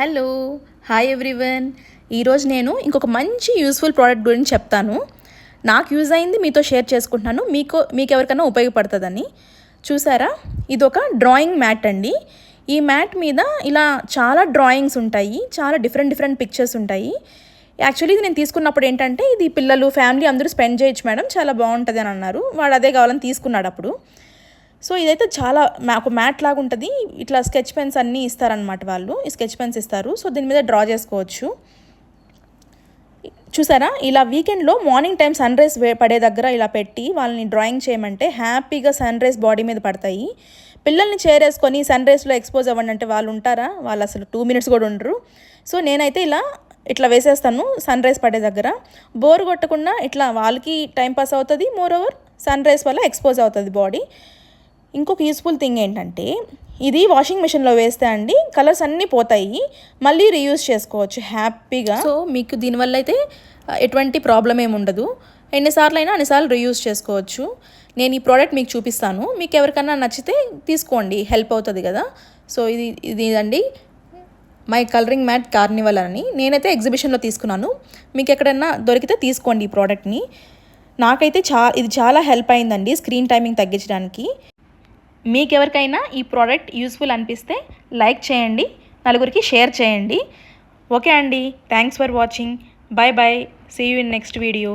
Hello hi everyone. ఈరోజు నేను ఇంకొక మంచి యూస్ఫుల్ ప్రోడక్ట్ గురించి చెప్తాను. నాకు యూజ్ అయింది మీతో షేర్ చేసుకుంటున్నాను. మీకు మీకు ఎవరికైనా ఉపయోగపడుతుందని. చూసారా? ఇది ఒక డ్రాయింగ్ మ్యాట్ అండి. ఈ మ్యాట్ మీద ఇలా చాలా డ్రాయింగ్స్ ఉంటాయి చాలా డిఫరెంట్ డిఫరెంట్ పిక్చర్స్ ఉంటాయి. యాక్చువల్లీ ఇది నేను తీసుకున్నప్పుడు ఏంటంటే ఇది పిల్లలు ఫ్యామిలీ అందరూ స్పెండ్ చేయొచ్చు మేడం చాలా బాగుంటుంది అని అన్నారు. వాడు అదే కావాలని తీసుకున్నాడు అప్పుడు. సో ఇదైతే చాలా ఒక మ్యాట్ లాగా ఉంటుంది. ఇట్లా స్కెచ్ పెన్స్ అన్నీ ఇస్తారనమాట వాళ్ళు. ఈ స్కెచ్ పెన్స్ ఇస్తారు. సో దీని మీద డ్రా చేసుకోవచ్చు. చూసారా? ఇలా వీకెండ్లో మార్నింగ్ టైం సన్ రైజ్ పడే దగ్గర ఇలా పెట్టి వాళ్ళని డ్రాయింగ్ చేయమంటే హ్యాపీగా సన్ రైజ్ బాడీ మీద పడతాయి. పిల్లల్ని చేరేసుకొని సన్ రైజ్లో ఎక్స్పోజ్ అవ్వండి అంటే వాళ్ళు ఉంటారా? వాళ్ళు అసలు టూ మినిట్స్ కూడా ఉండరు. సో నేనైతే ఇలా ఇట్లా వేసేస్తాను సన్ రైజ్ పడే దగ్గర. బోర్ కొట్టకుండా ఇట్లా వాళ్ళకి టైం పాస్ అవుతుంది. మోర్ ఓవర్ సన్ రైజ్ వల్ల ఎక్స్పోజ్ అవుతుంది బాడీ ఇంకొక యూస్ఫుల్ థింగ్ ఏంటంటే ఇది వాషింగ్ మిషన్లో వేస్తే అండి కలర్స్ అన్నీ పోతాయి. మళ్ళీ రీయూజ్ చేసుకోవచ్చు హ్యాపీగా సో మీకు దీనివల్ల అయితే ఎటువంటి ప్రాబ్లం ఏమి ఉండదు. ఎన్నిసార్లు అయినా అన్నిసార్లు రీయూజ్ చేసుకోవచ్చు. నేను ఈ ప్రోడక్ట్ మీకు చూపిస్తాను. మీకు ఎవరికైనా నచ్చితే తీసుకోండి హెల్ప్ అవుతుంది కదా. సో ఇది ఇది అండి మై కలరింగ్ మ్యాట్ కార్నివల్ అని. నేనైతే ఎగ్జిబిషన్లో తీసుకున్నాను. మీకు ఎక్కడైనా దొరికితే తీసుకోండి ఈ ప్రోడక్ట్ని నాకైతే చా ఇది చాలా హెల్ప్ అయిందండి స్క్రీన్ టైమింగ్ తగ్గించడానికి. మీకు ఎవరికైనా ఈ ప్రోడక్ట్ యూస్ఫుల్ అనిపిస్తే లైక్ చేయండి నలుగురికి షేర్ చేయండి. ఓకే అండి. Thanks for watching. Bye bye see you in next video